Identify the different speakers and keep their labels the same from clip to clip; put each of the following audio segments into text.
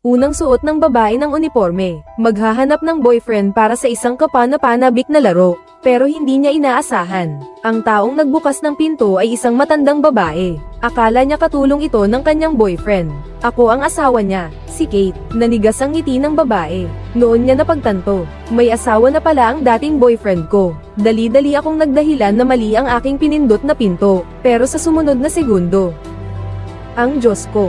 Speaker 1: Unang suot ng babae ng uniforme, maghahanap ng boyfriend para sa isang kapana-panabik na laro, pero hindi niya inaasahan. Ang taong nagbukas ng pinto ay isang matandang babae. Akala niya katulong ito ng kanyang boyfriend. Ako ang asawa niya, si Kate, nanigas ang ngiti ng babae. Noon niya napagtanto, may asawa na pala ang dating boyfriend ko. Dali-dali akong nagdahilan na mali ang aking pinindot na pinto, pero sa sumunod na segundo, ang Diyos ko.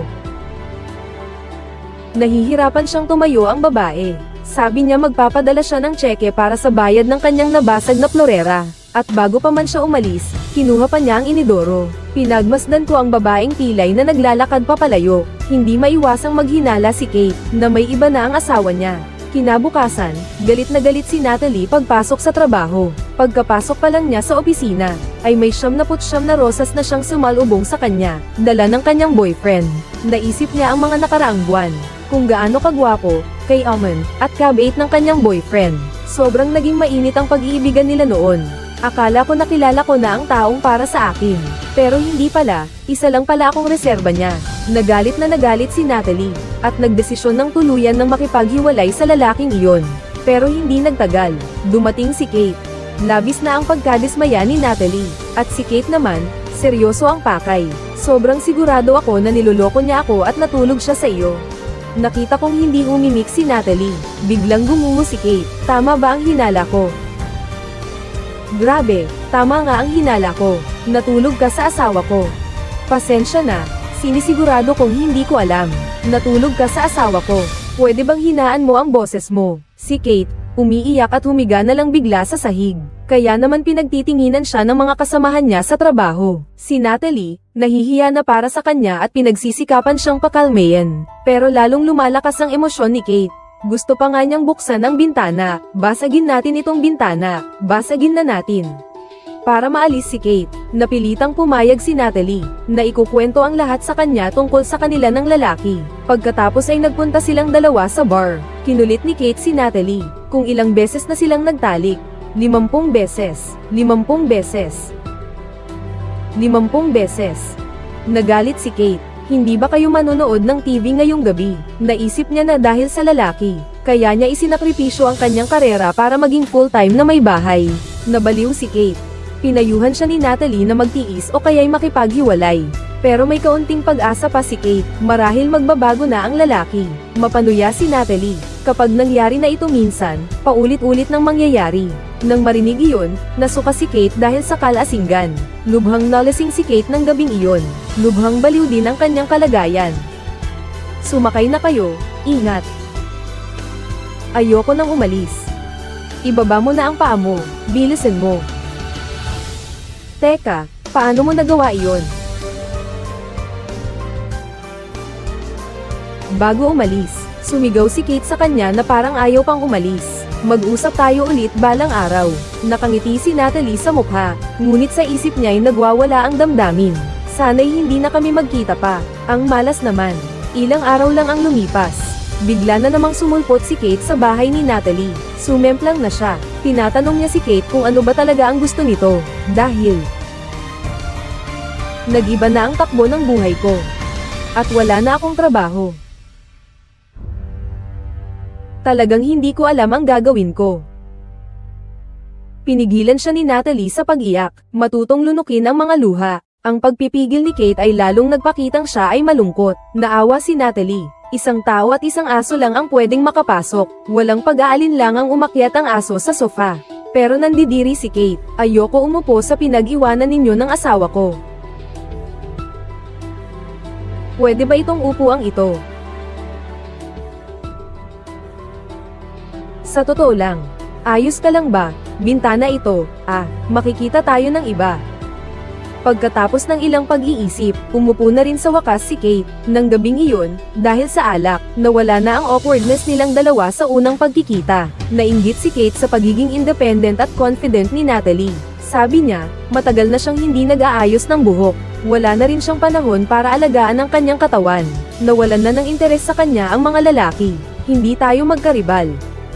Speaker 1: Nahihirapan siyang tumayo ang babae. Sabi niya magpapadala siya ng tseke para sa bayad ng kanyang nabasag na florera. At bago pa man siya umalis, kinuha pa niya ang inidoro. Pinagmasdan ko ang babaeng pilay na naglalakad papalayo. Hindi maiwasang maghinala si Kate, na may iba na ang asawa niya. Kinabukasan, galit na galit si Natalie pagpasok sa trabaho. Pagkapasok pa lang niya sa opisina, ay may siyam na putsyam na rosas na siyang sumalubong sa kanya, dala ng kanyang boyfriend. Naisip niya ang mga nakaraang buwan, kung gaano kagwapo, kay Amon, at kabait ng kanyang boyfriend. Sobrang naging mainit ang pag-iibigan nila noon. Akala ko nakilala ko na ang taong para sa akin. Pero hindi pala, isa lang pala akong reserba niya. Nagalit na nagalit si Natalie, at nagdesisyon ng tuluyan ng makipaghiwalay sa lalaking iyon. Pero hindi nagtagal, dumating si Kate. Labis na ang pagkadismaya ni Natalie, at si Kate naman, seryoso ang pakay. Sobrang sigurado ako na niloloko niya ako at natulog siya sa iyo. Nakita kong hindi umimik si Natalie. Biglang gumungo si Kate. Tama ba ang hinala ko? Grabe, tama nga ang hinala ko. Natulog ka sa asawa ko. Pasensya na, sinisigurado kong hindi ko alam. Natulog ka sa asawa ko. Pwede bang hinaan mo ang boses mo? Si Kate, umiiyak at humiga na lang bigla sa sahig. Kaya naman pinagtitinginan siya ng mga kasamahan niya sa trabaho. Si Natalie, nahihiya na para sa kanya at pinagsisikapan siyang pakalmayan. Pero lalong lumalakas ang emosyon ni Kate. Gusto pa nga niyang buksan ang bintana. Basagin natin itong bintana. Basagin na natin. Para maalis si Kate, napilitang pumayag si Natalie, na ikukwento ang lahat sa kanya tungkol sa kanila ng lalaki. Pagkatapos ay nagpunta silang dalawa sa bar. Kinulit ni Kate si Natalie, kung ilang beses na silang nagtalik. Limampung beses. Limampung beses. Limampung beses. Nagalit si Kate. Hindi ba kayo manonood ng TV ngayong gabi? Naisip niya na dahil sa lalaki, kaya niya isinakripisyo ang kanyang karera para maging full-time na may bahay. Nabaliw si Kate. Pinayuhan siya ni Natalie na magtiis o kaya'y makipaghiwalay. Pero may kaunting pag-asa pa si Kate, marahil magbabago na ang lalaki. Mapanuya si Natalie. Kapag nangyari na ito minsan, paulit-ulit nang mangyayari. Nang marinig iyon, nasuka si Kate dahil sa kalasinggan. Lubhang nalasing si Kate ng gabing iyon. Lubhang baliw din ang kanyang kalagayan. Sumakay na kayo, ingat. Ayoko nang umalis. Ibaba mo na ang paa mo, bilisan mo. Teka, paano mo nagawa iyon? Bago umalis, sumigaw si Kate sa kanya na parang ayaw pang umalis. Mag-usap tayo ulit balang araw. Nakangiti si Natalie sa mukha, ngunit sa isip niya ay nagwawala ang damdamin. Sana'y hindi na kami magkita pa. Ang malas naman. Ilang araw lang ang lumipas. Bigla na namang sumulpot si Kate sa bahay ni Natalie. Sumemplang na siya. Tinatanong niya si Kate kung ano ba talaga ang gusto nito. Dahil, Nagiba na ang takbo ng buhay ko. At wala na akong trabaho. Talagang hindi ko alam ang gagawin ko. Pinigilan siya ni Natalie sa pag-iyak, matutong lunukin ang mga luha. Ang pagpipigil ni Kate ay lalong nagpakitang siya ay malungkot. Naawa si Natalie. Isang tao at isang aso lang ang pwedeng makapasok. Walang pag-aalin lang ang umakyat ang aso sa sofa. Pero nandidiri si Kate. Ayoko umupo sa pinag-iwanan ninyo ng asawa ko. Pwede ba itong upuang ito? Sa totoo lang, ayos ka lang ba? Bintana ito, ah, makikita tayo ng iba. Pagkatapos ng ilang pag-iisip, umupo na rin sa wakas si Kate, ng gabing iyon, dahil sa alak, nawala na ang awkwardness nilang dalawa sa unang pagkikita. Nainggit si Kate sa pagiging independent at confident ni Natalie. Sabi niya, matagal na siyang hindi nag-aayos ng buhok. Wala na rin siyang panahon para alagaan ang kanyang katawan. Nawalan na ng interes sa kanya ang mga lalaki. Hindi tayo magkaribal.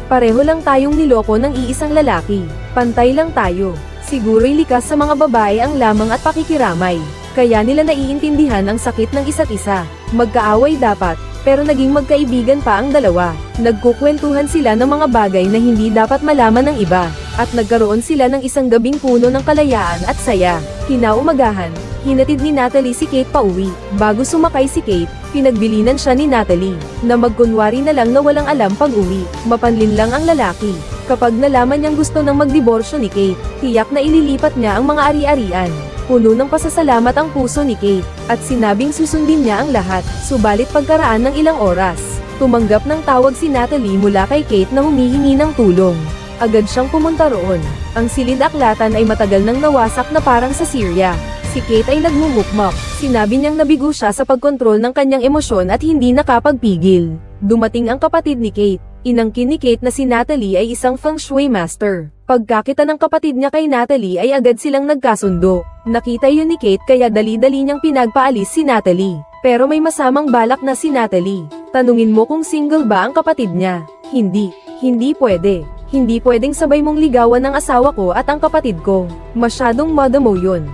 Speaker 1: Pareho lang tayong niloko ng iisang lalaki. Pantay lang tayo. Siguro'y likas sa mga babae ang lamang at pakikiramay. Kaya nila naiintindihan ang sakit ng isa't isa. Magkaaway dapat, pero naging magkaibigan pa ang dalawa. Nagkukwentuhan sila ng mga bagay na hindi dapat malaman ng iba, at nagkaroon sila ng isang gabing puno ng kalayaan at saya. Kinaumagahan, hinatid ni Natalie si Kate pauwi. Bago sumakay si Kate, pinagbilinan siya ni Natalie, na magkunwari na lang na walang alam pag-uwi. Mapanlin lang ang lalaki. Kapag nalaman niyang gusto ng magdiborsyo ni Kate, tiyak na ililipat niya ang mga ari-arian. Puno ng pasasalamat ang puso ni Kate, at sinabing susundin niya ang lahat, subalit pagkaraan ng ilang oras, tumanggap ng tawag si Natalie mula kay Kate na humihingi ng tulong. Agad siyang pumunta roon. Ang silid aklatan ay matagal nang nawasak na parang sa Syria. Si Kate ay nagmumukmak. Sinabi niyang nabigo siya sa pagkontrol ng kanyang emosyon at hindi nakapagpigil. Dumating ang kapatid ni Kate. Inangkin ni Kate na si Natalie ay isang feng shui master. Pagkakita ng kapatid niya kay Natalie ay agad silang nagkasundo. Nakita yun ni Kate kaya dali-dali niyang pinagpaalis si Natalie. Pero may masamang balak na si Natalie. Tanungin mo kung single ba ang kapatid niya. Hindi. Hindi pwede. Hindi pwedeng sabay mong ligawan ng asawa ko at ang kapatid ko. Masyadong mother mo yun.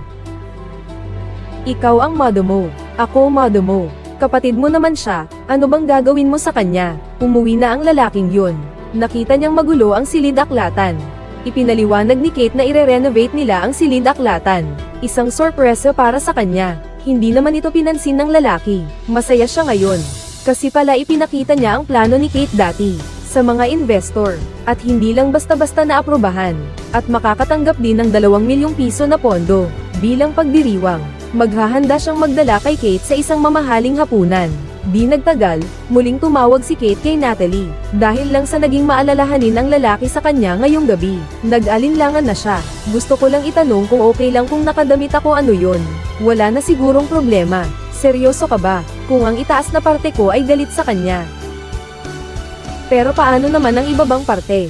Speaker 1: Ikaw ang mother mo. Ako mother mo. Kapatid mo naman siya, ano bang gagawin mo sa kanya? Umuwi na ang lalaking yun. Nakita niyang magulo ang silid aklatan. Ipinaliwanag ni Kate na ire-renovate nila ang silid aklatan. Isang sorpresa para sa kanya. Hindi naman ito pinansin ng lalaki. Masaya siya ngayon. Kasi pala ipinakita niya ang plano ni Kate dati sa mga investor, at hindi lang basta-basta na aprobahan, at makakatanggap din ng 2 milyong piso na pondo, bilang pagdiriwang. Maghahanda siyang magdala kay Kate sa isang mamahaling hapunan. Di nagtagal, muling tumawag si Kate kay Natalie, dahil lang sa naging maalalahanin ng lalaki sa kanya ngayong gabi. Nag-alinlangan na siya. Gusto ko lang itanong kung okay lang kung nakadamit ako ano yon. Wala na sigurong problema. Seryoso ka ba? Kung ang itaas na parte ko ay galit sa kanya, pero paano naman ang iba bang parte?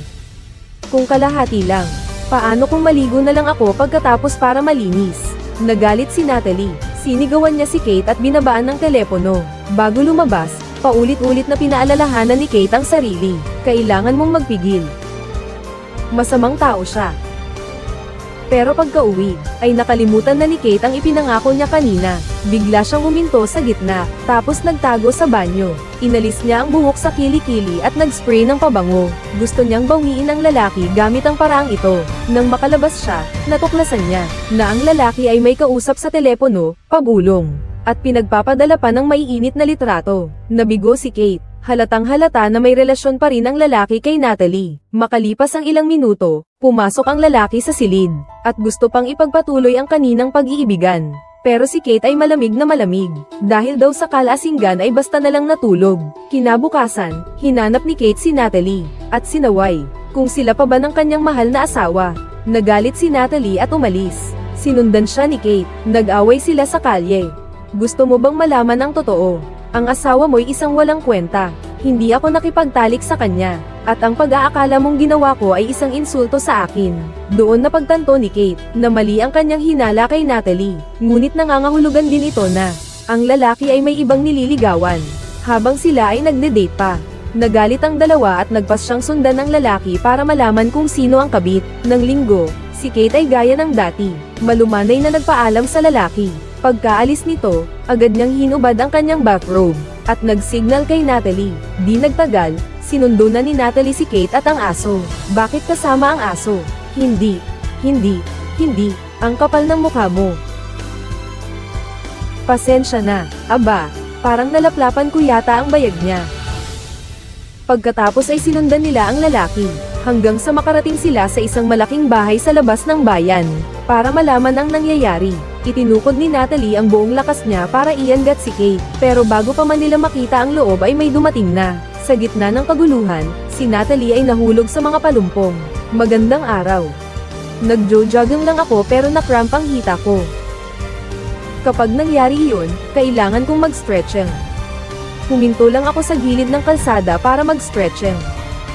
Speaker 1: Kung kalahati lang, paano kung maligo na lang ako pagkatapos para malinis? Nagalit si Natalie, sinigawan niya si Kate at binabaan ng telepono. Bago lumabas, paulit-ulit na pinaalalahanan ni Kate ang sarili, kailangan mong magpigil. Masamang tao siya. Pero pagka-uwi, ay nakalimutan na ni Kate ang ipinangako niya kanina. Bigla siyang huminto sa gitna, tapos nagtago sa banyo. Inalis niya ang buhok sa kilikili at nag-spray ng pabango. Gusto niyang bawiin ang lalaki gamit ang paraang ito. Nang makalabas siya, natuklasan niya, na ang lalaki ay may kausap sa telepono, pabulong. At pinagpapadala pa ng maiinit na litrato. Nabigo si Kate. Halatang halata na may relasyon pa rin ang lalaki kay Natalie. Makalipas ang ilang minuto, pumasok ang lalaki sa silid, at gusto pang ipagpatuloy ang kaninang pag-iibigan. Pero si Kate ay malamig na malamig, dahil daw sa kalasinggan ay basta na lang natulog. Kinabukasan, hinanap ni Kate si Natalie, at sinaway, kung sila pa ba ng kanyang mahal na asawa. Nagalit si Natalie at umalis. Sinundan siya ni Kate, nag-away sila sa kalye. Gusto mo bang malaman ang totoo? Ang asawa mo'y isang walang kwenta. Hindi ako nakipagtalik sa kanya. At ang pag-aakala mong ginawa ko ay isang insulto sa akin. Doon napagtanto ni Kate, na mali ang kanyang hinala kay Natalie. Ngunit nangangahulugan din ito na, ang lalaki ay may ibang nililigawan. Habang sila ay nagde-date pa. Nagalit ang dalawa at nagpas siyang sundan ng lalaki para malaman kung sino ang kabit. Nang linggo, si Kate ay gaya ng dati. Malumanay na nagpaalam sa lalaki. Pagkaalis nito, agad niyang hinubad ang kanyang bathrobe, at nag-signal kay Natalie. Di nagtagal, sinundo na ni Natalie si Kate at ang aso. Bakit kasama ang aso? Hindi, hindi, hindi, ang kapal ng mukha mo. Pasensya na, aba, parang nalaplapan ko yata ang bayag niya. Pagkatapos ay sinundan nila ang lalaki, hanggang sa makarating sila sa isang malaking bahay sa labas ng bayan. Para malaman ang nangyayari, itinukod ni Natalie ang buong lakas niya para iangat si Kate. Pero bago pa man nila makita ang loob ay may dumating na. Sa gitna ng kaguluhan, si Natalie ay nahulog sa mga palumpong. Magandang araw. Nagjo-jogging lang ako pero nakramp ang hita ko. Kapag nangyari yun, kailangan kong mag-stretching. Huminto lang ako sa gilid ng kalsada para mag-stretching.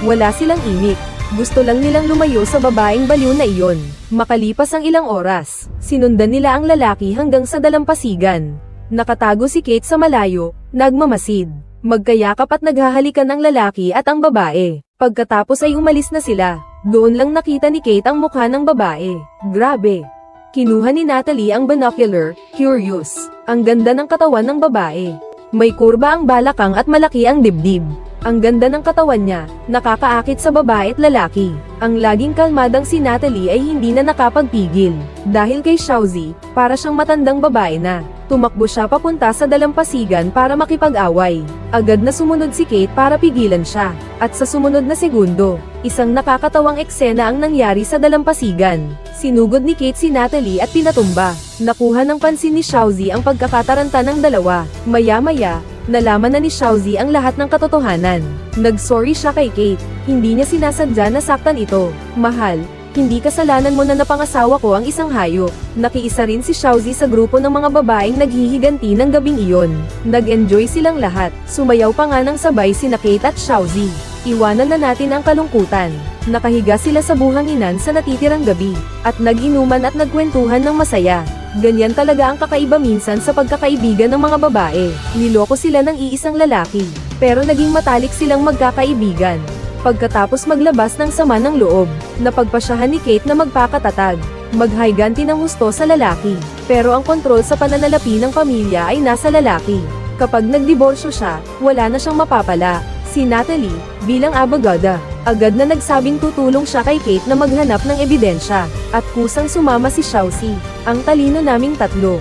Speaker 1: Wala silang imik. Gusto lang nilang lumayo sa babaeng baliw na iyon. Makalipas ang ilang oras, sinundan nila ang lalaki hanggang sa dalampasigan. Nakatago si Kate sa malayo, nagmamasid. Magkayakap at naghahalikan ang lalaki at ang babae. Pagkatapos ay umalis na sila. Doon lang nakita ni Kate ang mukha ng babae. Grabe. Kinuha ni Natalie ang binocular, curious. Ang ganda ng katawan ng babae. May kurba ang balakang at malaki ang dibdib. Ang ganda ng katawan niya, nakakaakit sa babae at lalaki. Ang laging kalmadang si Natalie ay hindi na nakapagpigil. Dahil kay Xiaozi, para siyang matandang babae na. Tumakbo siya papunta sa dalampasigan para makipag-away. Agad na sumunod si Kate para pigilan siya. At sa sumunod na segundo, isang nakakatawang eksena ang nangyari sa dalampasigan. Sinugod ni Kate si Natalie at pinatumba. Nakuha ng pansin ni Xiaozi ang pagkakataranta ng dalawa. Maya-maya, nalaman na ni Xiaozi ang lahat ng katotohanan. Nag-sorry siya kay Kate. Hindi niya sinasadya na saktan ito. Mahal, hindi kasalanan mo na napangasawa ko ang isang hayop. Nakiisa rin si Xiaozi sa grupo ng mga babaeng naghihiganti ng gabing iyon. Nag-enjoy silang lahat. Sumayaw pa nga ng sabay sina Kate at Xiaozi. Iwanan na natin ang kalungkutan. Nakahiga sila sa buhanginan sa natitirang gabi. At nag-inuman at nagkwentuhan ng masaya. Ganyan talaga ang kakaiba minsan sa pagkakaibigan ng mga babae. Niloko sila ng iisang lalaki. Pero naging matalik silang magkakaibigan. Pagkatapos maglabas ng sama ng loob, napagpasyahan ni Kate na magpakatatag. Maghayganti ng husto sa lalaki. Pero ang kontrol sa pananalapi ng pamilya ay nasa lalaki. Kapag nagdiborsyo siya, wala na siyang mapapala. Si Natalie, bilang abogada, agad na nagsabing tutulong siya kay Kate na maghanap ng ebidensya. At kusang sumama si Xiaozi, ang talino naming tatlo.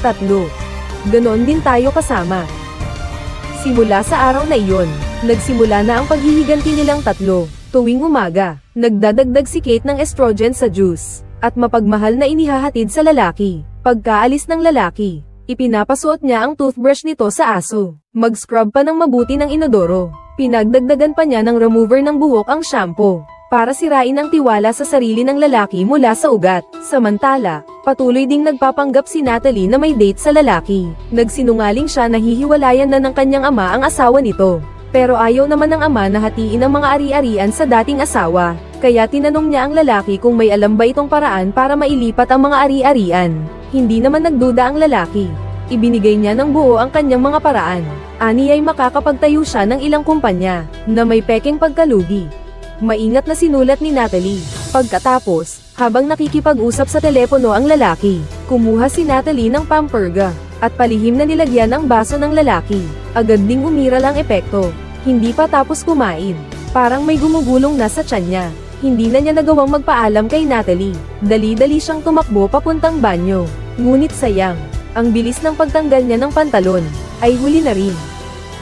Speaker 1: Tatlo. Ganon din tayo kasama. Simula sa araw na iyon, nagsimula na ang paghihiganti nilang tatlo. Tuwing umaga, nagdadagdag si Kate ng estrogen sa juice, at mapagmahal na inihahatid sa lalaki. Pagkaalis ng lalaki, ipinapasuot niya ang toothbrush nito sa aso. Mag-scrub pa ng mabuti ng inodoro. Pinagdagdagan pa niya ng remover ng buhok ang shampoo para sirain ang tiwala sa sarili ng lalaki mula sa ugat. Samantala, patuloy ding nagpapanggap si Natalie na may date sa lalaki. Nagsinungaling siya na hihiwalayan na ng kanyang ama ang asawa nito. Pero ayaw naman ng ama na hatiin ang mga ari-arian sa dating asawa. Kaya tinanong niya ang lalaki kung may alam ba itong paraan para mailipat ang mga ari-arian. Hindi naman nagduda ang lalaki. Ibinigay niya ng buo ang kanyang mga paraan. Ani ay makakapagtayo siya ng ilang kumpanya, na may peking pagkalugi. Maingat na sinulat ni Natalie. Pagkatapos, habang nakikipag-usap sa telepono ang lalaki, kumuha si Natalie ng pamperga, at palihim na nilagyan ang baso ng lalaki. Agad ding umiral ang epekto. Hindi pa tapos kumain. Parang may gumugulong na sa tiyan niya. Hindi na niya nagawang magpaalam kay Natalie. Dali-dali siyang tumakbo papuntang banyo. Ngunit sayang, ang bilis ng pagtanggal niya ng pantalon, ay huli na rin.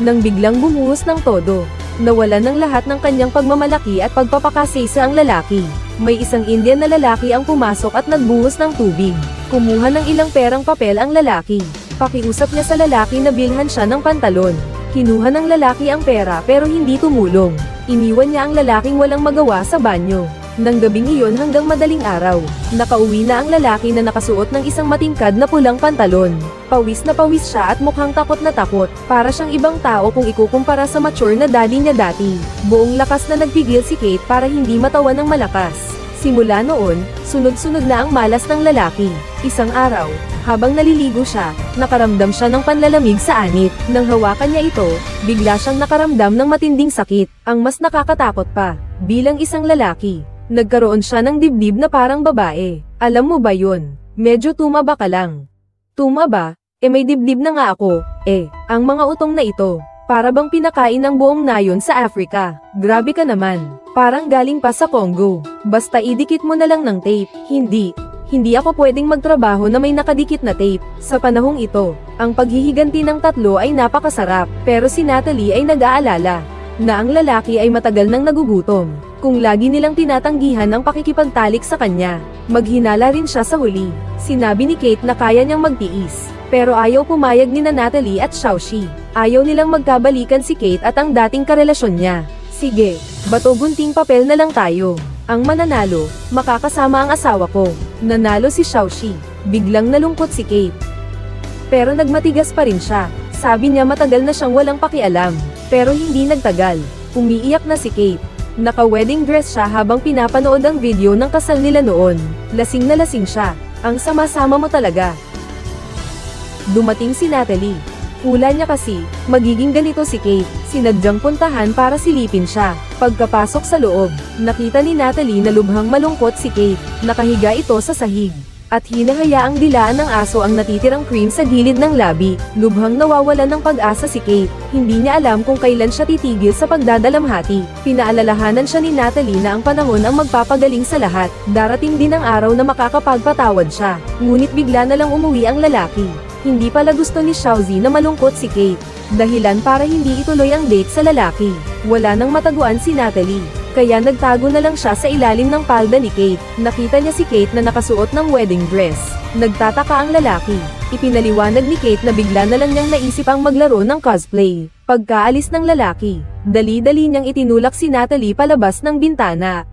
Speaker 1: Nang biglang bumuhos ng todo, nawalan ng lahat ng kanyang pagmamalaki at pagpapakasisa ang lalaki. May isang Indian na lalaki ang pumasok at nagbuhos ng tubig. Kumuha ng ilang perang papel ang lalaki. Pakiusap niya sa lalaki na bilhan siya ng pantalon. Kinuha ng lalaki ang pera pero hindi tumulong. Iniwan niya ang lalaking walang magawa sa banyo. Nang gabing iyon hanggang madaling araw, nakauwi na ang lalaki na nakasuot ng isang matingkad na pulang pantalon. Pawis na pawis siya at mukhang takot na takot, para siyang ibang tao kung ikukumpara sa mature na daddy niya dati. Buong lakas na nagpigil si Kate para hindi matawa ng malakas. Simula noon, sunod-sunod na ang malas ng lalaki. Isang araw, habang naliligo siya, nakaramdam siya ng panlalamig sa anit. Nang hawakan niya ito, bigla siyang nakaramdam ng matinding sakit. Ang mas nakakatakot pa, bilang isang lalaki, nagkaroon siya ng dibdib na parang babae. Alam mo ba yun? Medyo tumaba ka lang. Tumaba? Eh may dibdib na nga ako. Eh, ang mga utong na ito, para bang pinakain ng buong nayon sa Africa. Grabe ka naman. Parang galing pa sa Congo. Basta idikit mo na lang ng tape. Hindi. Hindi ako pwedeng magtrabaho na may nakadikit na tape. Sa panahong ito, ang paghihiganti ng tatlo ay napakasarap. Pero si Natalie ay nag-aalala na ang lalaki ay matagal nang nagugutom. Kung lagi nilang tinatanggihan ang pakikipagtalik sa kanya, maghinala rin siya sa huli. Sinabi ni Kate na kaya niyang magtiis. Pero ayaw pumayag ni na Natalie at Xiaoxi. Ayaw nilang magkabalikan si Kate at ang dating karelasyon niya. Sige, bato gunting papel na lang tayo. Ang mananalo, makakasama ang asawa ko. Nanalo si Xiaoxi. Biglang nalungkot si Kate. Pero nagmatigas pa rin siya. Sabi niya matagal na siyang walang pakialam. Pero hindi nagtagal. Umiiyak na si Kate. Naka-wedding dress siya habang pinapanood ang video ng kasal nila noon. Lasing na lasing siya. Ang sama-sama mo talaga. Dumating si Natalie. Hula niya kasi, magiging ganito si Kate. Sinadyang puntahan para silipin siya. Pagkapasok sa loob, nakita ni Natalie na lubhang malungkot si Kate. Nakahiga ito sa sahig. At hinahayaang dilaan ng aso ang natitirang cream sa gilid ng labi. Lubhang nawawalan ng pag-asa si Kate. Hindi niya alam kung kailan siya titigil sa pagdadalamhati. Pinaalalahanan siya ni Natalie na ang panahon ang magpapagaling sa lahat. Darating din ang araw na makakapagpatawad siya. Ngunit bigla na lang umuwi ang lalaki. Hindi pala gusto ni Xiaozi na malungkot si Kate. Dahilan para hindi ituloy ang date sa lalaki. Wala nang mataguan si Natalie. Kaya nagtago na lang siya sa ilalim ng palda ni Kate. Nakita niya si Kate na nakasuot ng wedding dress. Nagtataka ang lalaki. Ipinaliwanag ni Kate na bigla na lang niyang naisip ang maglaro ng cosplay. Pagkaalis ng lalaki, dali-dali niyang itinulak si Natalie palabas ng bintana.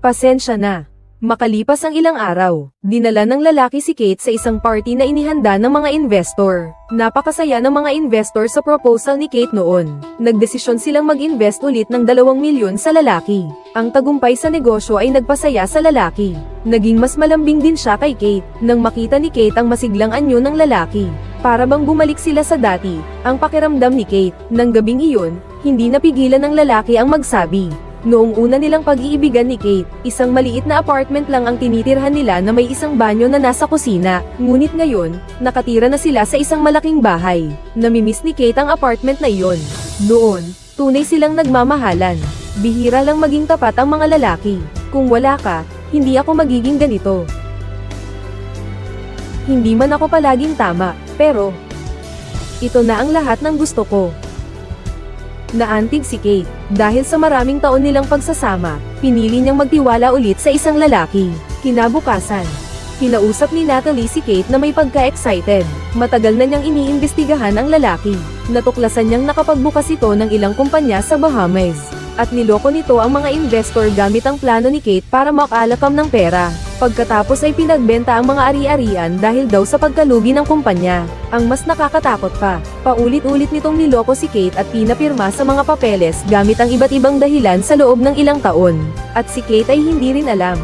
Speaker 1: Pasensya na. Makalipas ang ilang araw, dinala ng lalaki si Kate sa isang party na inihanda ng mga investor. Napakasaya ng mga investor sa proposal ni Kate noon. Nagdesisyon silang mag-invest ulit ng 2 milyon sa lalaki. Ang tagumpay sa negosyo ay nagpasaya sa lalaki. Naging mas malambing din siya kay Kate, nang makita ni Kate ang masiglang anyo ng lalaki. Para bang bumalik sila sa dati, ang pakiramdam ni Kate, nang gabing iyon, hindi napigilan ng lalaki ang magsabi. Noong una nilang pag-iibigan ni Kate, isang maliit na apartment lang ang tinitirhan nila na may isang banyo na nasa kusina. Ngunit ngayon, nakatira na sila sa isang malaking bahay. Namimiss ni Kate ang apartment na iyon. Noon, tunay silang nagmamahalan. Bihira lang maging tapat ang mga lalaki. Kung wala ka, hindi ako magiging ganito. Hindi man ako palaging tama, pero... Ito na ang lahat ng gusto ko. Naantig si Kate, dahil sa maraming taon nilang pagsasama, pinili niyang magtiwala ulit sa isang lalaki. Kinabukasan, kinausap ni Natalie si Kate na may pagka-excited. Matagal na niyang iniimbestigahan ang lalaki. Natuklasan niyang nakapagbukas ito ng ilang kumpanya sa Bahamas. At niloko nito ang mga investor gamit ang plano ni Kate para makalakam ng pera. Pagkatapos ay pinagbenta ang mga ari-arian dahil daw sa pagkalugi ng kumpanya. Ang mas nakakatakot pa, paulit-ulit nitong niloko si Kate at pinapirma sa mga papeles gamit ang iba't ibang dahilan sa loob ng ilang taon. At si Kate ay hindi rin alam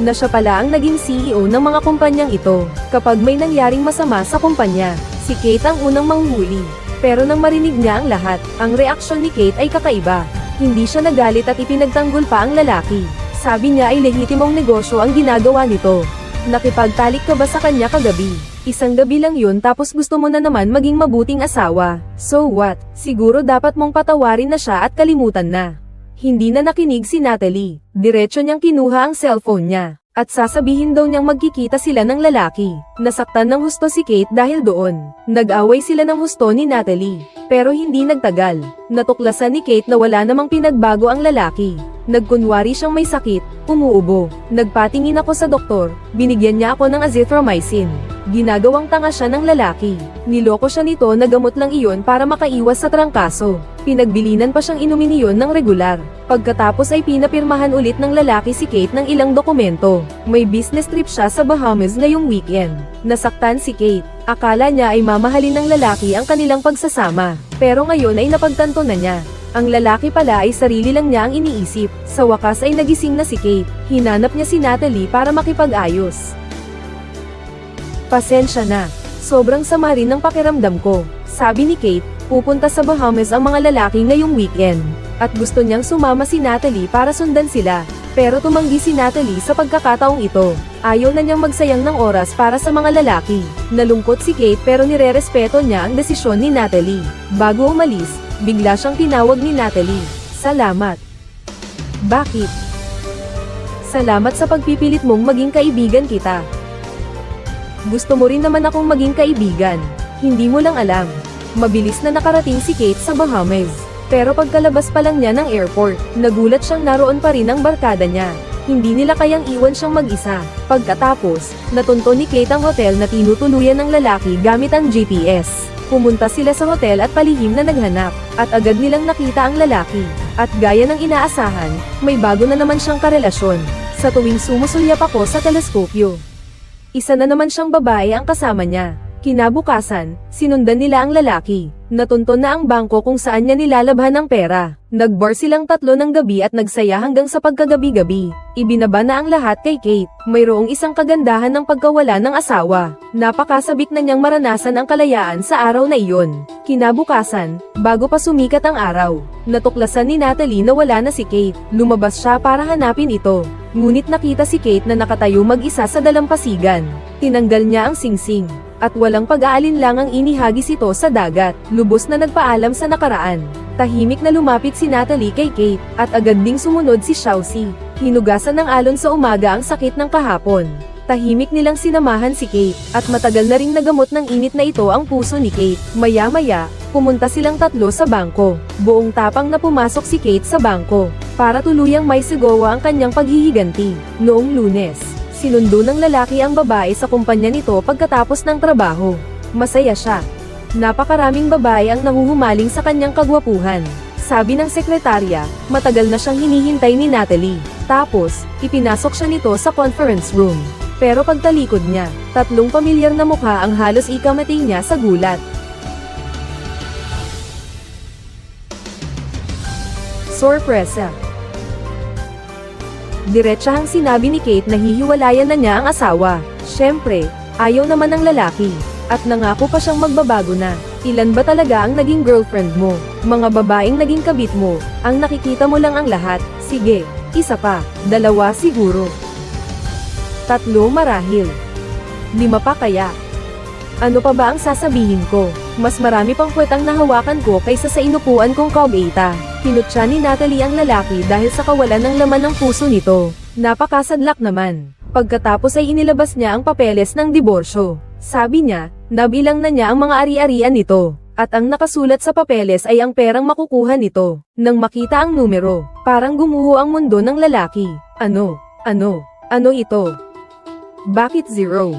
Speaker 1: na siya pala ang naging CEO ng mga kumpanyang ito. Kapag may nangyaring masama sa kumpanya, si Kate ang unang manghuli. Pero nang marinig niya ang lahat, ang reaksyon ni Kate ay kakaiba. Hindi siya nagalit at ipinagtanggol pa ang lalaki. Sabi niya ay lehitimong negosyo ang ginagawa nito. Nakipagtalik ka ba sa kanya kagabi? Isang gabi lang yun tapos gusto mo na naman maging mabuting asawa. So what? Siguro dapat mong patawarin na siya at kalimutan na. Hindi na nakinig si Natalie. Diretso niyang kinuha ang cellphone niya. At sasabihin daw niyang magkikita sila ng lalaki. Nasaktan ng husto si Kate dahil doon. Nag-away sila ng husto ni Natalie. Pero hindi nagtagal. Natuklasan ni Kate na wala namang pinagbago ang lalaki. Nagkunwari siyang may sakit, umuubo. Nagpatingin ako sa doktor, binigyan niya ako ng azithromycin. Ginagawang tanga siya ng lalaki. Niloko siya nito na gamot lang iyon para makaiwas sa trangkaso. Pinagbilinan pa siyang inumin iyon ng regular. Pagkatapos ay pinapirmahan ulit ng lalaki si Kate ng ilang dokumento. May business trip siya sa Bahamas ngayong weekend. Nasaktan si Kate. Akala niya ay mamahalin ng lalaki ang kanilang pagsasama. Pero ngayon ay napagtanto na niya. Ang lalaki pala ay sarili lang niya ang iniisip. Sa wakas ay nagising na si Kate. Hinanap niya si Natalie para makipag-ayos. Pasensya na. Sobrang sama rin ng pakiramdam ko. Sabi ni Kate, pupunta sa Bahamas ang mga lalaki ngayong weekend. At gusto niyang sumama si Natalie para sundan sila. Pero tumanggi si Natalie sa pagkakataong ito. Ayaw na niyang magsayang ng oras para sa mga lalaki. Nalungkot si Kate pero nirerespeto niya ang desisyon ni Natalie. Bago umalis, bigla siyang tinawag ni Natalie. Salamat. Bakit? Salamat sa pagpipilit mong maging kaibigan kita. Gusto mo rin naman akong maging kaibigan. Hindi mo lang alam. Mabilis na nakarating si Kate sa Bahamas. Pero pagkalabas pa lang niya ng airport, nagulat siyang naroon pa rin ang barkada niya. Hindi nila kayang iwan siyang mag-isa. Pagkatapos, natunto ni Kate ang hotel na tinutuluyan ng lalaki gamit ang GPS. Pumunta sila sa hotel at palihim na naghanap, at agad nilang nakita ang lalaki. At gaya ng inaasahan, may bago na naman siyang karelasyon. Sa tuwing sumusulyap ako sa teleskopyo, isa na naman siyang babae ang kasama niya. Kinabukasan, sinundan nila ang lalaki. Natunton na ang bangko kung saan niya nilalabhan ang pera. Nagbar silang tatlo ng gabi at nagsaya hanggang sa pagkagabi-gabi. Ibinaba na ang lahat kay Kate. Mayroong isang kagandahan ng pagkawala ng asawa. Napakasabik na niyang maranasan ang kalayaan sa araw na iyon. Kinabukasan, bago pa sumikat ang araw, natuklasan ni Natalie na wala na si Kate. Lumabas siya para hanapin ito. Ngunit nakita si Kate na nakatayo mag-isa sa dalampasigan. Tinanggal niya ang singsing at walang pag-aalinlangang inihagis ito sa dagat. Lubos na nagpaalam sa nakaraan. Tahimik na lumapit si Natalie kay Kate, at agad ding sumunod si Xiaoxi. Hinugasan ng alon sa umaga ang sakit ng kahapon. Tahimik nilang sinamahan si Kate, at matagal na ring nagamot ng init na ito ang puso ni Kate. Maya-maya, pumunta silang tatlo sa bangko. Buong tapang na pumasok si Kate sa bangko, para tuluyang may sigawa ang kanyang paghihiganti. Noong lunes, Sinundo ng lalaki ang babae sa kumpanya nito pagkatapos ng trabaho. Masaya siya. Napakaraming babae ang nahuhumaling sa kanyang kagwapuhan. Sabi ng sekretarya, matagal na siyang hinihintay ni Natalie. Tapos, ipinasok siya nito sa conference room. Pero pagtalikod niya, tatlong pamilyar na mukha ang halos ikamatay niya sa gulat. Sorpresa. Diretsahang sinabi ni Kate na hihiwalayan na niya ang asawa. Siyempre, ayaw naman ng lalaki. At nangako pa siyang magbabago na. Ilan ba talaga ang naging girlfriend mo? Mga babaeng naging kabit mo. Ang nakikita mo lang ang lahat. Sige, isa pa, dalawa siguro. Tatlo marahil. Lima pa kaya. Ano pa ba ang sasabihin ko? Mas marami pang kwetang nahawakan ko kaysa sa inupuan kong kobeta. Kinutsa ni Natalie ang lalaki dahil sa kawalan ng laman ng puso nito. Napakasadlak naman. Pagkatapos ay inilabas niya ang papeles ng diborsyo. Sabi niya, nabilang na niya ang mga ari-arian nito. At ang nakasulat sa papeles ay ang perang makukuha nito. Nang makita ang numero, parang gumuho ang mundo ng lalaki. Ano? Ano? Ano ito? Bakit zero?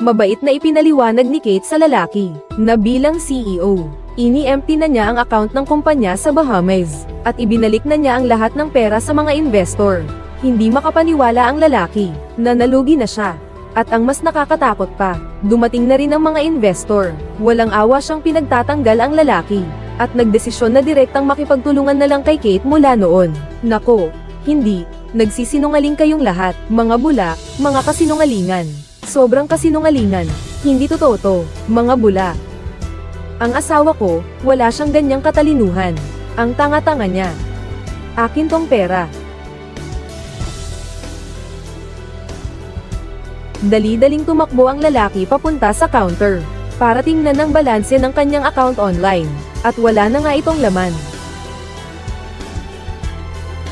Speaker 1: Mabait na ipinaliwanag ni Kate sa lalaki, na bilang CEO, ini-empty na niya ang account ng kumpanya sa Bahamas, at ibinalik na niya ang lahat ng pera sa mga investor. Hindi makapaniwala ang lalaki, na nalugi na siya. At ang mas nakakatakot pa, dumating na rin ang mga investor. Walang awa siyang pinagtatanggal ang lalaki, at nagdesisyon na direktang makipagtulungan na lang kay Kate mula noon. Nako, hindi, nagsisinungaling kayong lahat, mga bula, mga kasinungalingan. Sobrang kasinungalingan, hindi totoo to, mga bula. Ang asawa ko, wala siyang ganyang katalinuhan. Ang tanga-tanga niya. Akin tong pera. Dali-daling tumakbo ang lalaki papunta sa counter. Para tingnan ang balanse ng kanyang account online. At wala na nga itong laman.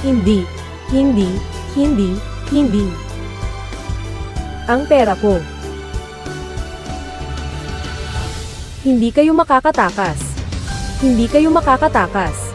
Speaker 1: Hindi, hindi, hindi, hindi. Ang pera ko. Hindi kayo makakatakas. Hindi kayo makakatakas.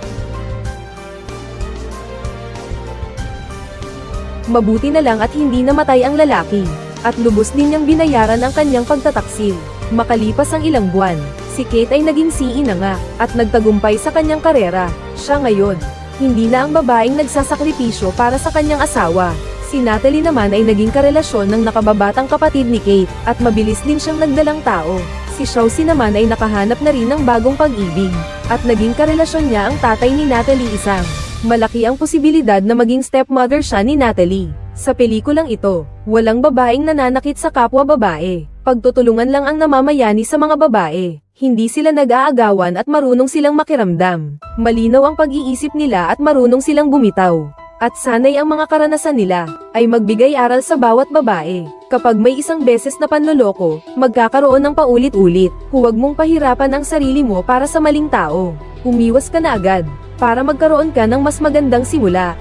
Speaker 1: Mabuti na lang at hindi namatay ang lalaki, at lubos din niyang binayaran ang kanyang pagtataksil. Makalipas ang ilang buwan, si Kate ay naging CEO na nga, at nagtagumpay sa kanyang karera. Siya ngayon, hindi na ang babaeng nagsasakripisyo para sa kanyang asawa. Si Natalie naman ay naging karelasyon ng nakababatang kapatid ni Kate, at mabilis din siyang nagdalang tao. Si Xiaoxi naman ay nakahanap na rin ng bagong pag-ibig, at naging karelasyon niya ang tatay ni Natalie isang. Malaki ang posibilidad na maging stepmother siya ni Natalie. Sa pelikulang ito, walang babaeng nananakit sa kapwa babae. Pagtutulungan lang ang namamayani sa mga babae. Hindi sila nag-aagawan at marunong silang makiramdam. Malinaw ang pag-iisip nila at marunong silang bumitaw. At sanay ang mga karanasan nila, ay magbigay aral sa bawat babae. Kapag may isang beses na panloloko, magkakaroon ng paulit-ulit. Huwag mong pahirapan ang sarili mo para sa maling tao. Umiwas ka na agad, para magkaroon ka ng mas magandang simula.